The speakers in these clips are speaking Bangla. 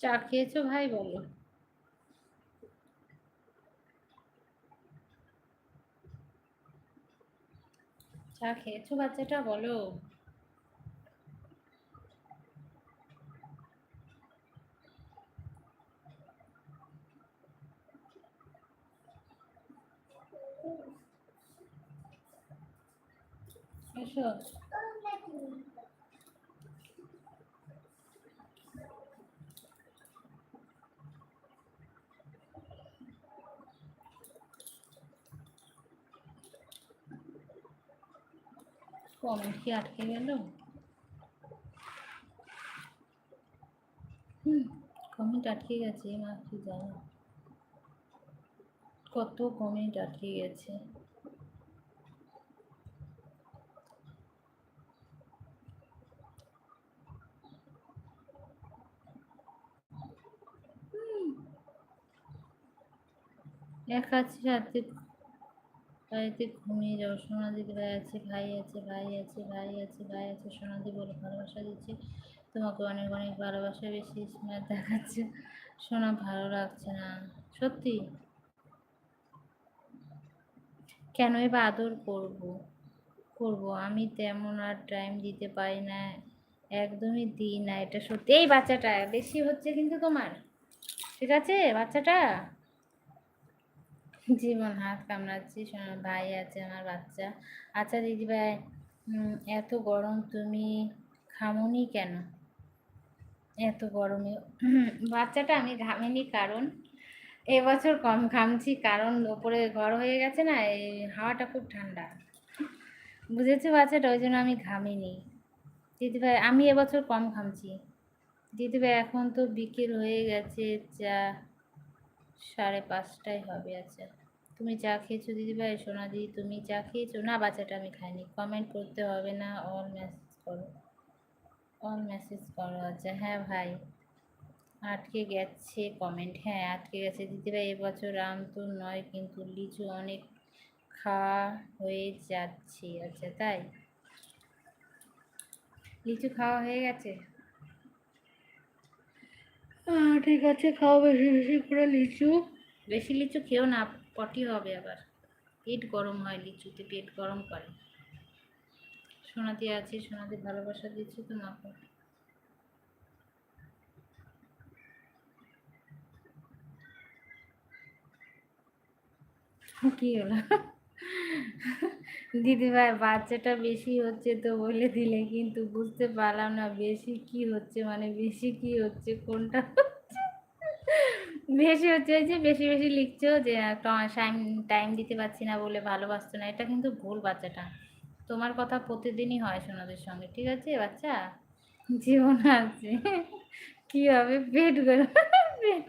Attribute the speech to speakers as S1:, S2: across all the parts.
S1: চা খেয়েছো ভাই বলো। চা খেয়েছো বাচ্চাটা বলো। এসো। কমেন্ট কি আটকে গেল? হুম কমেন্ট আটকে গেছে, মা কি জানো? কত কমেন্ট আটকে গেছে। এক আছে রাতে বাড়িতে ঘুমিয়ে যাও। সোনাদির ভাই আছে ভাই আছে ভাই আছে ভাই আছে ভাই আছে। সোনাদি বলে ভালোবাসা দিচ্ছে। তোমাকে অনেক অনেক ভালোবাসা, বেশি স্মার্ট দেখাচ্ছে। সোনা ভালো লাগছে না। সত্যি? কেনই বা আদর করব? করব? আমি তেমন আর টাইম দিতে পারি না। একদমই দিই না এটা সত্যি। এই বাচ্চাটা, বেশি হচ্ছে কিন্তু তোমার। ঠিক আছে? বাচ্চাটা? জীবন হাত কামড়াচ্ছি ভাই আছে, আমার বাচ্চা। আচ্ছা দিদি ভাই এত গরম তুমি খামুনি কেন? এত গরমে বাচ্চাটা আমি ঘামিনি কারণ, এবছর কম ঘামছি কারণ ওপরে ঘর হয়ে গেছে না, এই হাওয়াটা খুব ঠান্ডা। বুঝেছ বাচ্চাটা? ওই জন্য আমি ঘামিনি। দিদিভাই, আমি এবছর কম ঘামছি। দিদিভাই, এখন তো বিকেল হয়ে গেছে চা সাড়ে পাঁচটায় হবে আচ্ছা। তুমি চা খেয়েছো দিদিভাই সোনা দিদি, তুমি চা খেয়েছো? না, বাচ্চাটা আমি খাইনি। কমেন্ট করতে হবে না অল মেসেজ করো। অল মেসেজ করো আচ্ছা। হ্যাঁ ভাই, আটকে গেছে কমেন্ট হ্যাঁ আটকে গেছে। দিদিভাই এবছর আম তো নয়, কিন্তু লিচু অনেক খাওয়া হয়ে যাচ্ছে আচ্ছা তাই? লিচু খাওয়া হয়ে গেছে? ঠিক আছে, খাও বেশি বেশি করে লিচু। বেশি লিচু খেও না, পটি হবে আবার। পেট গরম হয় লিচুতে, পেট গরম করে। সোনাদি আছে, সোনাদি ভালোবাসা দিচ্ছি তো মাকে কি হলো? দিদিভাই, বাচ্চাটা বেশি হচ্ছে তো বলে দিলে, কিন্তু বুঝতে পারলাম না বেশি কি হচ্ছে মানে বেশি কি হচ্ছে, কোনটা বেশি হচ্ছে যে বেশি বেশি লিখছো যে টাইম টাইম দিতে পারছি না বলে ভালোবাসছো না। এটা কিন্তু ভুল বাচ্চাটা। তোমার কথা প্রতিদিনই হয় সোনাদের সঙ্গে, ঠিক আছে বাচ্চা? জীবন আছে। কি হবে? পেট করে পেট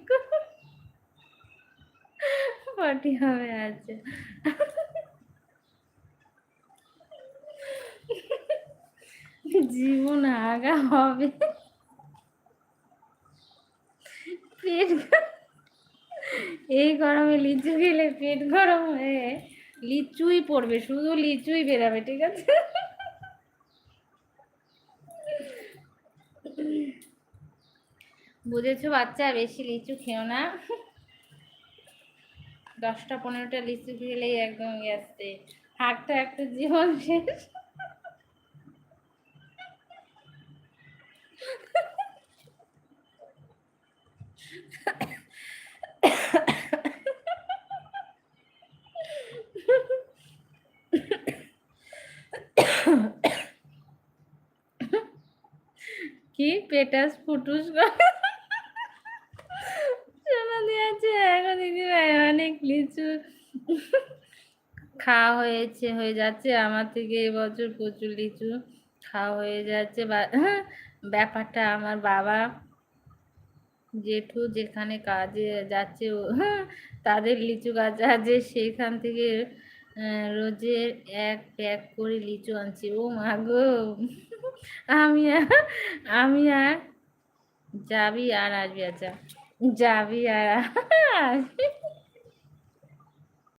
S1: পটি হবে আছে জীবন আগা হবে। পেট এই গরমে লিচু খেলে পেট গরম হয়ে লিচুই পড়বে, শুধু লিচুই বেরাবে, ঠিক আছে? বুঝেছ বাচ্চা, বেশি লিচু খেও না। দশটা পনেরোটা লিচু খেলেই একদম গেছে হাঁটতে হাঁটতে জীবন শেষ। কি পেটাস ফুটুস শোনা দিয়েছে এখন দিদি ভাই অনেক লিচু খাওয়া হয়েছে, হয়ে যাচ্ছে। আমার থেকে এবছর প্রচুর লিচু খাওয়া হয়ে যাচ্ছে। ব্যাপারটা আমার বাবা জেঠু যেখানে কাজে যাচ্ছে তাদের লিচু গাছ আছে সেইখান থেকে রোজের এক প্যাক করে লিচু আনছি। ও মা গো। আমি আমি আর যাবি আর আসবি আচ্ছা। যাবি আর আসবি।